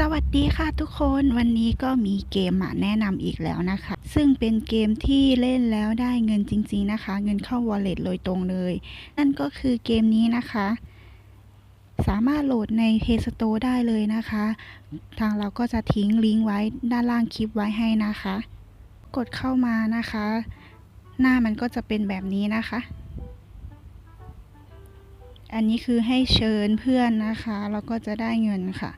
สวัสดีค่ะทุกคนวันนี้ก็มีเกมมาแนะนำอีกแล้วนะคะ ซึ่งเป็นเกมที่เล่นแล้วได้เงินจริง ๆนะคะ เงินเข้า wallet โดยตรงเลย นั่นก็คือเกมนี้นะคะ สามารถโหลดใน Play Store ได้เลยนะคะ ทางเราก็จะทิ้งลิงก์ไว้ด้านล่างคลิปไว้ให้นะคะ กดเข้ามานะคะ หน้ามันก็จะเป็นแบบนี้นะคะ อันนี้คือให้เชิญเพื่อนนะคะ แล้วก็จะได้เงินค่ะ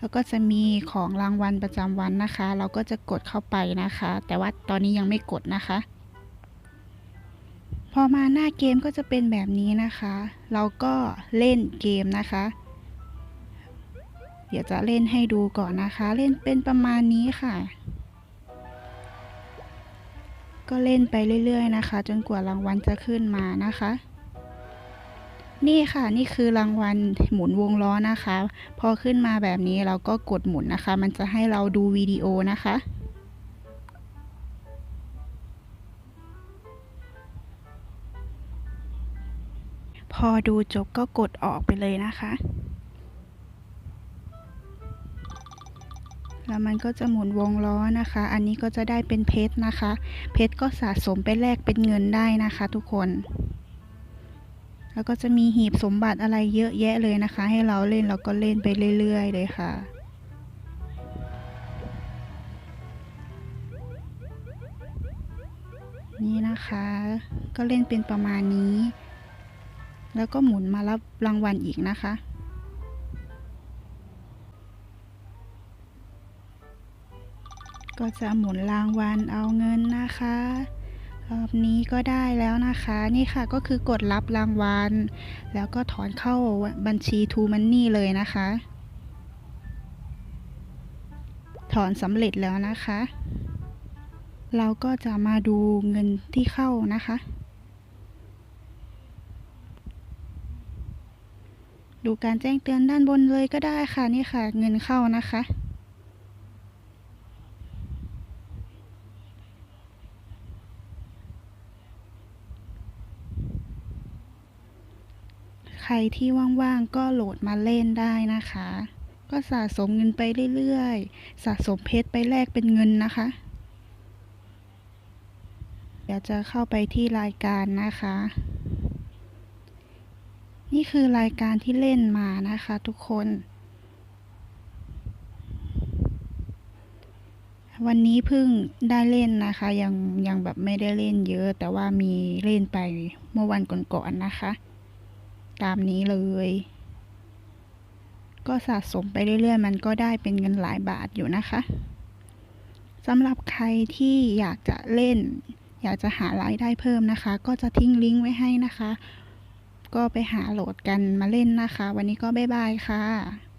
แล้วก็จะมีของรางวัลประจำวันนะคะ เราก็จะกดเข้าไปนะคะ แต่ว่าตอนนี้ยังไม่กดนะคะ พอมาหน้าเกมก็จะเป็นแบบนี้นะคะ เราก็เล่นเกมนะคะ เดี๋ยวจะเล่นให้ดูก่อนนะคะ เล่นเป็นประมาณนี้ค่ะ ก็เล่นไปเรื่อยๆนะคะ จนกว่ารางวัลจะขึ้นมานะคะ นี่ค่ะนี่คือรางวัลหมุนวงล้อนะคะ พอขึ้นมาแบบนี้เราก็กดหมุนนะคะ มันจะให้เราดูวิดีโอนะคะ พอดูจบก็กดออกไปเลยนะคะ แล้วมันก็จะหมุนวงล้อนะคะ อันนี้ก็จะได้เป็นเพชรนะคะ เพชรก็สะสมไปแลกเป็นเงินได้นะคะทุกคน แล้วก็จะมีหีบสมบัติอะไรเยอะแยะเลยนะคะ ให้เราเล่นเราก็เล่นไปเรื่อย ๆ เลยค่ะนี่นะคะก็เล่นเป็นประมาณนี้ แล้วก็หมุนมารับรางวัลอีกนะคะ ก็จะหมุนรางวัลเอาเงินนะคะ รอบนี้ก็ได้แล้วนะคะ นี่ค่ะก็คือกดรับรางวัล แล้วก็ถอนเข้าบัญชี To Money เลยนะคะ ถอนสำเร็จแล้วนะคะ เราก็จะมาดูเงินที่เข้านะคะ ดูการแจ้งเตือนด้านบนเลยก็ได้ค่ะ นี่ค่ะเงินเข้านะคะ ใค รที่ว่างๆก็โหลดมาเล่นได้นะคะ ก็สะสมเงินไปเรื่อยๆ สะสมเพชรไปแลกเป็นเงินนะคะ เดี๋ยวจะเข้าไปที่รายการนะคะ นี่คือรายการที่เล่นมานะคะทุกคน วันนี้เพิ่งได้เล่นนะคะ ยังยังแบบไม่ได้เล่นเยอะ แต่ว่ามีเล่นไปเมื่อวันก่อนๆนะคะ ตามนี้เลย ก็สะสมไปเรื่อยๆ มันก็ได้เป็นเงินหลายบาทอยู่นะคะสำหรับใครที่อยากจะเล่น อยากจะหารายได้เพิ่มนะคะ ก็จะทิ้งลิงก์ไว้ให้นะคะ ก็ไปหาโหลดกันมาเล่นนะคะ วันนี้ก็บ๊ายบายค่ะ